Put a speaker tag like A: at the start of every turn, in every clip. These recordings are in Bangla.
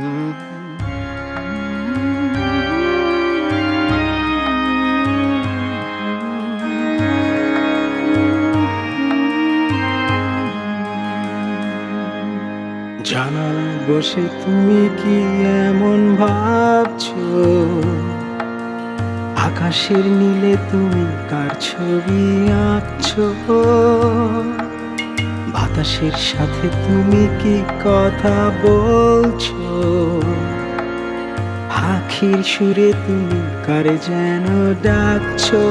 A: জানাল বসে তুমি কি এমন ভাবছ? আকাশের নীলে তুমি কার ছবি আঁকছ? বাতাসের সাথে তুমি কি কথা বলছো? আখির সুরে তুমি কারে যেন ডাকছো?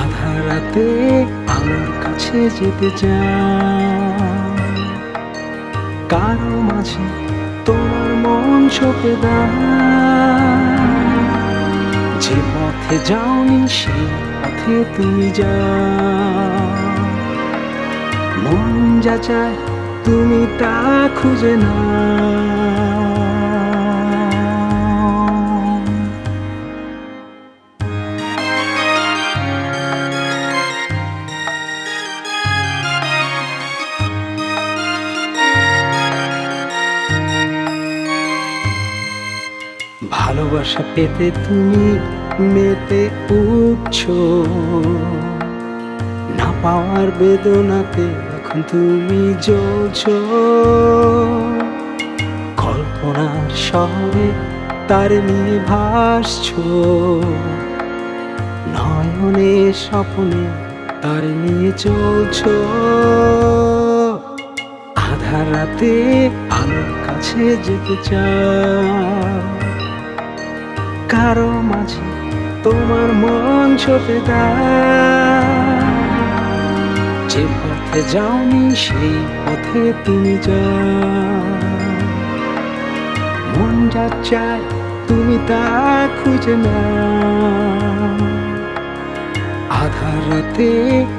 A: আধা রাতে আলোর কাছে যেতে কারও মাঝে তোমার মন ছপে দাও। যে পথে যাওনি সেই পথে তুমি যাও। মন যা চায় তুমি তা খুঁজে না ভালোবাসা পেতে তুমি মেতে উঠছো। না পাওয়ার বেদনাতে এখন তুমি জ্বলছ। কল্পনার শহরে তার নিয়ে ভাসছো। নয়নে স্বপ্নে তার নিয়ে চলছ। আধা রাতে আলোর কাছে যেতে চাও। কারও মাঝে তোমার মন ছপে যে পথে যাওনি সেই পথে তুমি যাও। মন যা চায় তুমি তা খুঁজে না আধা রাতে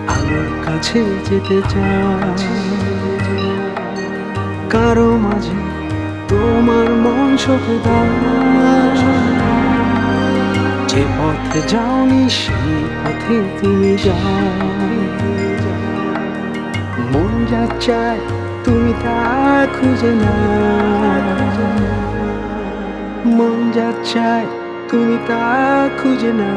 A: আলোর কাছে যেতে চাও। কারও মাঝে তোমার মন ছপে দাও। যে পথে যাওনি সেই পথে তুমি যাও। মন যা চায়, তুমি তা খুঁজে না মন যা চায়, তুমি তা খুঁজে না